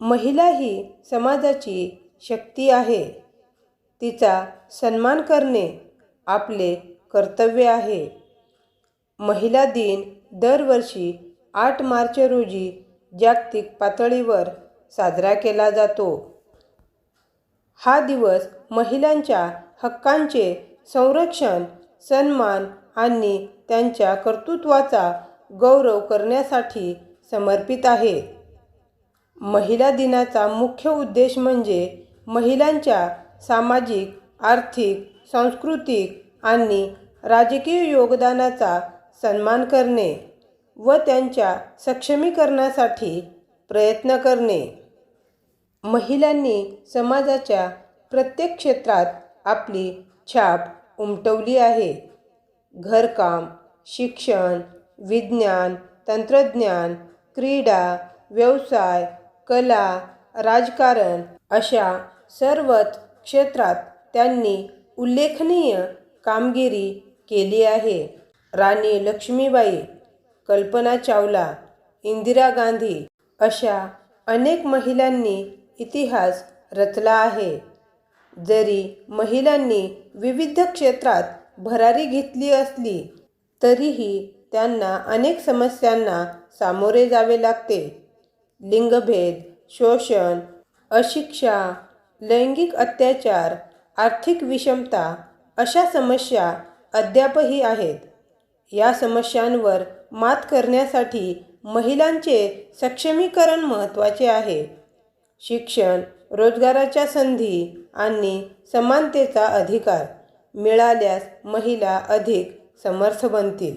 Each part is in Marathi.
महिला ही समाजाची शक्ती आहे. तिचा सन्मान करणे आपले कर्तव्य आहे. महिला दिन दरवर्षी आठ मार्च रोजी जागतिक पातळीवर साजरा केला जातो. हा दिवस महिलांच्या हक्कांचे संरक्षण सन्मान आणि त्यांच्या कर्तृत्वाचा गौरव करण्यासाठी समर्पित आहे. महिला दिनाचा मुख्य उद्देश म्हणजे महिलांच्या सामाजिक आर्थिक सांस्कृतिक आणि राजकीय योगदानाचा सन्मान करणे व त्यांच्या सक्षमीकरणासाठी प्रयत्न करणे. महिलांनी समाजाच्या प्रत्येक क्षेत्रात आपली छाप उमटवली आहे. घरकाम शिक्षण विज्ञान तंत्रज्ञान क्रीडा व्यवसाय कला राजकारण अशा सर्वच क्षेत्रात त्यांनी उल्लेखनीय कामगिरी केली आहे. राणी लक्ष्मीबाई कल्पना चावला इंदिरा गांधी अशा अनेक महिलांनी इतिहास रचला आहे. जरी महिलांनी विविध क्षेत्रात भरारी घेतली असली तरीही त्यांना अनेक समस्यांना सामोरे जावे लागते. लिंगभेद शोषण अशिक्षा लैंगिक अत्याचार आर्थिक विषमता अशा समस्या अद्यापही आहेत. या समस्यांवर मात करण्यासाठी महिलांचे सक्षमीकरण महत्त्वाचे आहे. शिक्षण रोजगाराच्या संधी आणि समानतेचा अधिकार मिळाल्यास महिला अधिक समर्थ बनतील.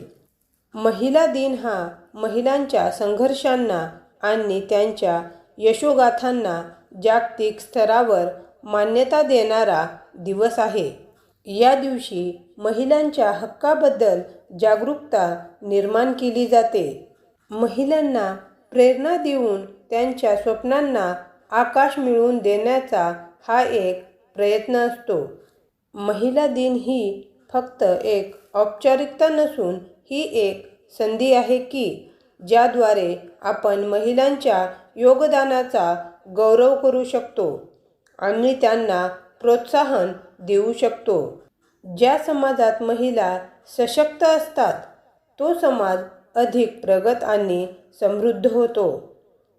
महिला दिन हा महिलांच्या संघर्षांना आणि त्यांच्या यशोगाथांना जागतिक स्तरावर मान्यता देणारा दिवस आहे. या दिवशी महिलांच्या हक्काबद्दल जागरूकता निर्माण केली जाते. महिलांना प्रेरणा देऊन त्यांच्या स्वप्नांना आकाश मिळवून देण्याचा हा एक प्रयत्न असतो. महिला दिन ही फक्त एक औपचारिकता नसून ही एक संधी आहे की ज्याद्वारे आपण महिलांच्या योगदानाचा गौरव करू शकतो आणि त्यांना प्रोत्साहन देऊ शकतो. ज्या समाजात महिला सशक्त असतात तो समाज अधिक प्रगत आणि समृद्ध होतो.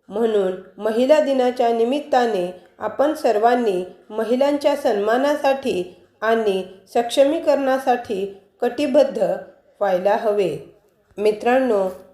म्हणून महिला दिनाच्या निमित्ताने आपण सर्वांनी महिलांच्या सन्मानासाठी आणि सक्षमीकरणासाठी कटिबद्ध व्हायला हवे. मित्रांनो